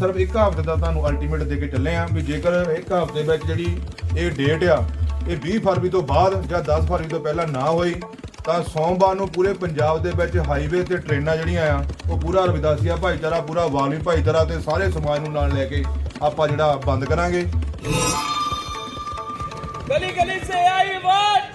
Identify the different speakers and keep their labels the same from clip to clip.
Speaker 1: ਸਿਰਫ ਇੱਕ ਹਫ਼ਤੇ ਦਾ ਤੁਹਾਨੂੰ ਅਲਟੀਮੇਟ ਦੇ ਕੇ ਚੱਲੇ ਆ ਵੀ ਜੇਕਰ ਇੱਕ ਹਫ਼ਤੇ ਵਿੱਚ ਜਿਹੜੀ ਇਹ ਡੇਟ ਆ ਇਹ 20 ਫਰਵਰੀ ਤੋਂ ਬਾਅਦ ਜਾਂ 10 ਫਰਵਰੀ ਤੋਂ ਪਹਿਲਾਂ ਨਾ ਹੋਈ ਤਾਂ ਸੋਮਵਾਰ ਨੂੰ ਪੂਰੇ ਪੰਜਾਬ ਦੇ ਵਿੱਚ ਹਾਈਵੇ ਤੇ ਟ੍ਰੇਨਾਂ ਜਿਹੜੀਆਂ ਆ ਉਹ ਪੂਰਾ ਰਵਿਦਾਸੀਆ ਭਾਈਚਾਰਾ ਪੂਰਾ ਵਾਲਮੀ ਭਾਈਚਾਰਾ ਤੇ ਸਾਰੇ ਸਮਾਜ ਨੂੰ ਨਾਲ ਲੈ ਕੇ ਆਪਾਂ ਜਿਹੜਾ ਬੰਦ ਕਰਾਂਗੇ।
Speaker 2: ਗਲੀ ਗਲੀ ਸੇ ਆਈ ਵਾਟ!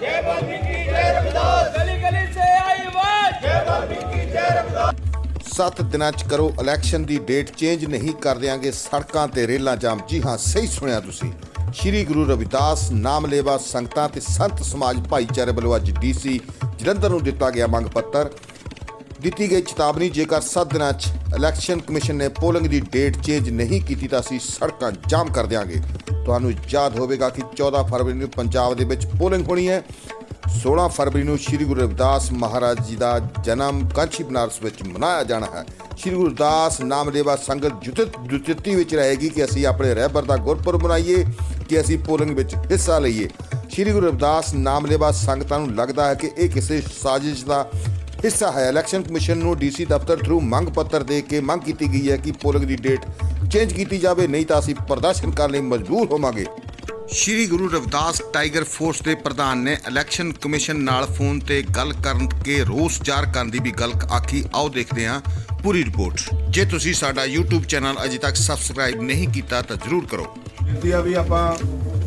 Speaker 3: 7 ਦਿਨਾਂ ਚ ਕਰੋ ਇਲੈਕਸ਼ਨ ਦੀ ਡੇਟ ਚੇਂਜ ਨਹੀਂ ਕਰ ਦਿਆਂਗੇ ਸੜਕਾਂ ਤੇ ਰੇਲਾਂ ਜਾਮ। ਜੀ ਹਾਂ, ਸਹੀ ਸੁਣਿਆ ਤੁਸੀਂ। ਸ਼੍ਰੀ ਗੁਰੂ ਰਵਿਦਾਸ ਨਾਮ ਲੇਵਾ ਸੰਗਤਾਂ ਤੇ ਸੰਤ ਸਮਾਜ ਭਾਈਚਾਰੇ ਵੱਲੋਂ ਅੱਜ ਡੀਸੀ ਜਲੰਧਰ ਨੂੰ ਦਿੱਤਾ ਗਿਆ ਮੰਗ ਪੱਤਰ। ਦਿੱਤੀ ਗਈ ਚੇਤਾਵਨੀ ਜੇਕਰ 7 ਦਿਨਾਂ 'ਚ ਇਲੈਕਸ਼ਨ ਕਮਿਸ਼ਨ ਨੇ ਪੋਲਿੰਗ ਦੀ ਡੇਟ ਚੇਂਜ ਨਹੀਂ ਕੀਤੀ ਤਾਂ ਅਸੀਂ ਸੜਕਾਂ ਜਾਮ ਕਰ ਦਿਆਂਗੇ। ਤੁਹਾਨੂੰ ਯਾਦ ਹੋਵੇਗਾ ਕਿ 14 ਫਰਵਰੀ ਨੂੰ ਪੰਜਾਬ ਦੇ ਵਿੱਚ ਪੋਲਿੰਗ ਹੋਣੀ ਹੈ। 16 ਫਰਵਰੀ ਨੂੰ ਸ੍ਰੀ ਗੁਰੂ ਰਵਿਦਾਸ ਮਹਾਰਾਜ ਜੀ ਦਾ ਜਨਮ ਕਾਂਚੀ ਬਨਾਰਸ ਵਿੱਚ ਮਨਾਇਆ ਜਾਣਾ ਹੈ। ਸ੍ਰੀ ਗੁਰੂ ਰਵਿਦਾਸ ਨਾਮ ਸੰਗਤ ਜੁਟਿਤ ਜੁਟਿਤੀ ਵਿੱਚ ਰਹੇਗੀ ਕਿ ਅਸੀਂ ਆਪਣੇ ਰਹਿਬਰ ਦਾ ਗੁਰਪੁਰਬ ਮਨਾਈਏ, ਕਿ ਅਸੀਂ ਪੋਲਿੰਗ ਵਿੱਚ ਹਿੱਸਾ ਲਈਏ। ਸ੍ਰੀ ਗੁਰੂ ਰਵਿਦਾਸ ਨਾਮਲੇਵਾ ਸੰਗਤਾਂ ਨੂੰ ਲੱਗਦਾ ਹੈ ਕਿ ਇਹ ਕਿਸੇ ਸਾਜ਼ਿਸ਼ ਦਾ ਹਿੱਸਾ ਹੈ। ਇਲੈਕਸ਼ਨ ਕਮਿਸ਼ਨ ਨੂੰ ਡੀਸੀ ਦਫ਼ਤਰ ਥਰੂ ਮੰਗ ਪੱਤਰ ਦੇ ਕੇ ਮੰਗ ਕੀਤੀ ਗਈ ਹੈ ਕਿ ਪੋਲਿੰਗ ਦੀ ਡੇਟ ਚੇਂਜ ਕੀਤੀ ਜਾਵੇ, ਨਹੀਂ ਤਾਂ ਅਸੀਂ ਪ੍ਰਦਰਸ਼ਨ ਕਰਨ ਲਈ ਮਜਬੂਰ ਹੋਵਾਂਗੇ। ਸ਼੍ਰੀ ਗੁਰੂ ਰਵਿਦਾਸ ਟਾਈਗਰ ਫੋਰਸ ਦੇ ਪ੍ਰਧਾਨ ਨੇ ਇਲੈਕਸ਼ਨ ਕਮਿਸ਼ਨ ਨਾਲ ਫੋਨ ਤੇ ਗੱਲ ਕਰਨ ਕੇ ਰੋਸ ਜ਼ਾਹਰ ਕਰਨ ਦੀ ਵੀ ਗੱਲ ਆਖੀ। ਆਓ ਦੇਖਦੇ ਹਾਂ ਪੂਰੀ ਰਿਪੋਰਟ। ਜੇ ਤੁਸੀਂ ਸਾਡਾ YouTube ਚੈਨਲ ਅਜੇ ਤੱਕ ਸਬਸਕ੍ਰਾਈਬ ਨਹੀਂ ਕੀਤਾ ਤਾਂ ਜ਼ਰੂਰ ਕਰੋ।
Speaker 1: ਬੇਨਤੀ ਆ ਵੀ ਆਪਾਂ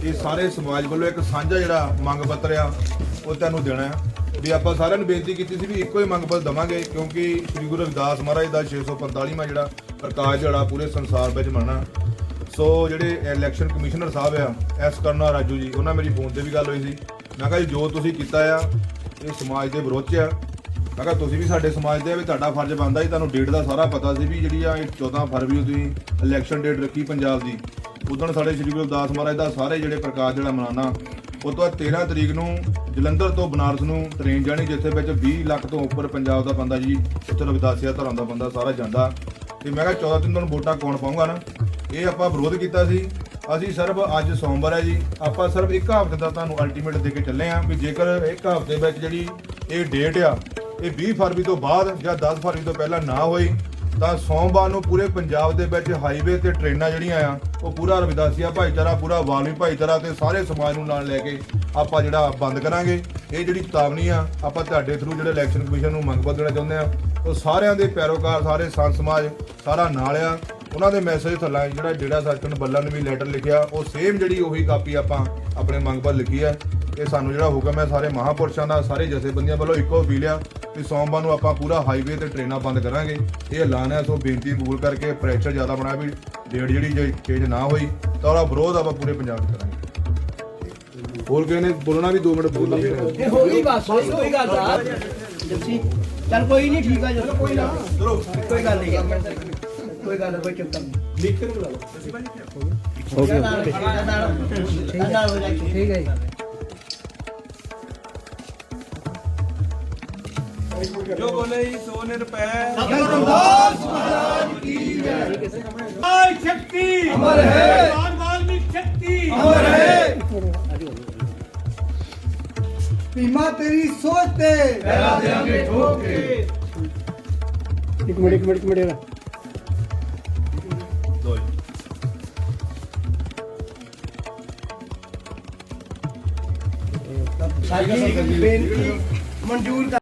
Speaker 1: ਇਹ ਸਾਰੇ ਸਮਾਜ ਵੱਲੋਂ ਇੱਕ ਸਾਂਝਾ ਜਿਹੜਾ ਮੰਗ ਪੱਤਰ ਆ, ਉਹ ਤੁਹਾਨੂੰ ਦੇਣਾ ਹੈ। ਵੀ ਆਪਾਂ ਸਾਰਿਆਂ ਨੂੰ ਬੇਨਤੀ ਕੀਤੀ ਸੀ ਵੀ ਇੱਕੋ ਹੀ ਮੰਗ ਪੱਤਰ ਦਵਾਂਗੇ, ਕਿਉਂਕਿ ਸ੍ਰੀ ਗੁਰੂ ਰਵਿਦਾਸ ਮਹਾਰਾਜ ਦਾ 645ਵਾਂ ਜਿਹੜਾ ਪ੍ਰਕਾਸ਼ ਜਿਹੜਾ ਪੂਰੇ ਸੰਸਾਰ ਵਿੱਚ ਮੰਨਣਾ ਸੋ ਜਿਹੜੇ ਇਲੈਕਸ਼ਨ ਕਮਿਸ਼ਨਰ ਸਾਹਿਬ ਆ, ਐਸ ਕਰਨਾ ਰਾਜੂ ਜੀ, ਉਹਨਾਂ ਮੇਰੀ ਫੋਨ ਤੇ ਵੀ ਗੱਲ ਹੋਈ ਸੀ। ਮੈਂ ਕਿਹਾ ਜੀ, ਜੋ ਤੁਸੀਂ ਕੀਤਾ ਆ, ਇਹ ਸਮਾਜ ਦੇ ਵਿਰੋਧ 'ਚ ਆ। ਮੈਂ ਕਿਹਾ, ਤੁਸੀਂ ਵੀ ਸਾਡੇ ਸਮਾਜ ਦੇ ਆ ਵੀ ਤੁਹਾਡਾ ਫਰਜ਼ ਬਣਦਾ ਜੀ ਤੁਹਾਨੂੰ ਡੇਟ ਦਾ ਸਾਰਾ ਪਤਾ ਸੀ ਵੀ ਜਿਹੜੀ ਆ ਇਹ 14 ਫਰਵਰੀ ਨੂੰ ਤੁਸੀਂ ਇਲੈਕਸ਼ਨ ਡੇਟ ਰੱਖੀ ਪੰਜਾਬ ਦੀ। ਉਦੋਂ ਸਾਡੇ ਸ੍ਰੀ ਗੁਰੂ ਰਵਿਦਾਸ ਮਹਾਰਾਜ ਦਾ ਸਾਰੇ ਜਿਹੜੇ ਪ੍ਰਕਾਸ਼ ਜਿਹੜਾ ਮਨਾਉਣਾ ਉਹ ਤੋਂ ਬਾਅਦ 13 ਤਰੀਕ ਨੂੰ ਜਲੰਧਰ ਤੋਂ ਬਨਾਰਸ ਨੂੰ ਟ੍ਰੇਨ ਜਾਣੀ, ਜਿੱਥੇ ਵਿੱਚ 20 ਲੱਖ ਤੋਂ ਉੱਪਰ ਪੰਜਾਬ ਦਾ ਬੰਦਾ ਜੀ, ਉੱਥੇ ਰਵਿਦਾਸੀਆ ਧਰਮ ਦਾ ਬੰਦਾ ਸਾਰਾ ਜਾਂਦਾ। ਤੇ ਮੈਂ ਕਿਹਾ 14 ਦਿਨ ਤੁਹਾਨੂੰ ਵੋਟਾਂ ਕੌਣ ਪਾਊਗਾ ਨਾ? ਇਹ ਆਪਾਂ ਵਿਰੋਧ ਕੀਤਾ ਸੀ। ਅਸੀਂ ਸਿਰਫ ਅੱਜ ਸੋਮਵਾਰ ਹੈ ਜੀ। ਆਪਾਂ ਸਿਰਫ ਇੱਕ ਹਫ਼ਤੇ ਦਾ ਤੁਹਾਨੂੰ ਅਲਟੀਮੇਟ ਦੇ ਕੇ ਚੱਲੇ ਆਂ ਵੀ ਜੇਕਰ ਇੱਕ ਹਫ਼ਤੇ ਵਿੱਚ ਜਿਹੜੀ ਇਹ ਡੇਟ ਆ, ਇਹ 20 ਫਰਵਰੀ ਤੋਂ ਬਾਅਦ ਜਾਂ 10 ਫਰਵਰੀ ਤੋਂ ਪਹਿਲਾਂ ਨਾ ਹੋਈ, ਤਾਂ ਸੋਮਵਾਰ ਨੂੰ ਪੂਰੇ ਪੰਜਾਬ ਦੇ ਵਿੱਚ ਹਾਈਵੇ ਤੇ ਟ੍ਰੇਨਾਂ ਜਿਹੜੀਆਂ ਆ, ਉਹ ਪੂਰਾ ਰਵਿਦਾਸੀਆ ਭਾਈਚਾਰਾ, ਪੂਰਾ ਵਾਲਮੀ ਭਾਈਚਾਰਾ ਤੇ ਸਾਰੇ ਸਮਾਜ ਨੂੰ ਨਾਲ ਲੈ ਕੇ ਆਪਾਂ ਜਿਹੜਾ ਬੰਦ ਕਰਾਂਗੇ। ਇਹ ਜਿਹੜੀ ਚੇਤਾਵਨੀ ਆ, ਆਪਾਂ ਤੁਹਾਡੇ ਥਰੂ ਜਿਹੜੇ ਇਲੈਕਸ਼ਨ ਕਮਿਸ਼ਨ ਨੂੰ ਮੰਗ ਪੱਤਰ ਦੇਣਾ ਚਾਹੁੰਦੇ ਆ। ਉਹ ਸਾਰਿਆਂ ਦੇ ਪੈਰੋਕਾਰ, ਸਾਰੇ ਸੰਤ ਸਮਾਜ, ਸਾਰਾ ਨਾਲ ਆ। ਉਹਨਾਂ ਦੇ ਮੈਸੇਜ ਥੱਲੇ ਜਿਹੜਾ ਡੇੜਾ ਸਰਕਨ ਬੱਲਾ ਨੂੰ ਵੀ ਲੈਟਰ ਲਿਖਿਆ, ਉਹ ਸੇਮ ਜਿਹੜੀ ਉਹੀ ਕਾਪੀ ਆਪਾਂ ਆਪਣੇ ਮੰਗ ਪੱਤਰ ਲਿਖੀ ਹੈ। ਇਹ ਸਾਨੂੰ ਜਿਹੜਾ ਹੁਕਮ ਹੈ, ਸਾਰੇ ਮਹਾਪੁਰਸ਼ਾਂ ਦਾ, ਸਾਰੇ ਜਥੇਬੰਦੀਆਂ ਵੱਲੋਂ ਇੱਕੋ ਅਪੀਲ ਆ ਕਿ ਸੋਮਵਾਰ ਨੂੰ ਆਪਾਂ ਪੂਰਾ ਹਾਈਵੇ ਤੇ ਟ੍ਰੇਨਾਂ ਬੰਦ ਕਰਾਂਗੇ। ਇਹ ਐਲਾਨ ਹੈ, ਸੋ ਬੇਨਤੀ ਕਬੂਲ ਕਰਕੇ ਪ੍ਰੈਸ਼ਰ ਜ਼ਿਆਦਾ ਬਣਾਇਆ ਵੀ ਡੇਟ ਜਿਹੜੀ ਜੇ ਚੇਂਜ ਨਾ ਹੋਈ, ਤਾਂ ਉਹਦਾ ਵਿਰੋਧ ਆਪਾਂ ਪੂਰੇ ਪੰਜਾਬ 'ਚ ਕਰਾਂਗੇ। ਬੋਲ ਕੇ ਨੇ ਬੋਲਣਾ ਵੀ 2 ਮਿੰਟ ਬੋਲਣਾ ਵੀ
Speaker 4: ਹੋ ਗਈ ਬਸ ਕੋਈ ਗੱਲ ਆ। ਜੱਸੀ ਚੱਲ ਕੋਈ ਨਹੀਂ, ਠੀਕ ਆ ਚਲੋ ਕੋਈ ਨਾ
Speaker 1: ਚਲੋ
Speaker 4: ਕੋਈ ਗੱਲ ਨਹੀਂ। कोई गाना कोई
Speaker 1: चुपता नहीं। लिख कर
Speaker 4: बुला लो ओके ठीक है।
Speaker 2: जो बोले सोने
Speaker 5: रुपए शक्ति। अमर है। शक्ति। अमर है। तेरी
Speaker 6: सोच पे। एक मिनट एक मिनट
Speaker 1: एक मिनट।
Speaker 4: ਸਾਡੀ ਬੇਨਤੀ ਮਨਜ਼ੂਰ ਕਰ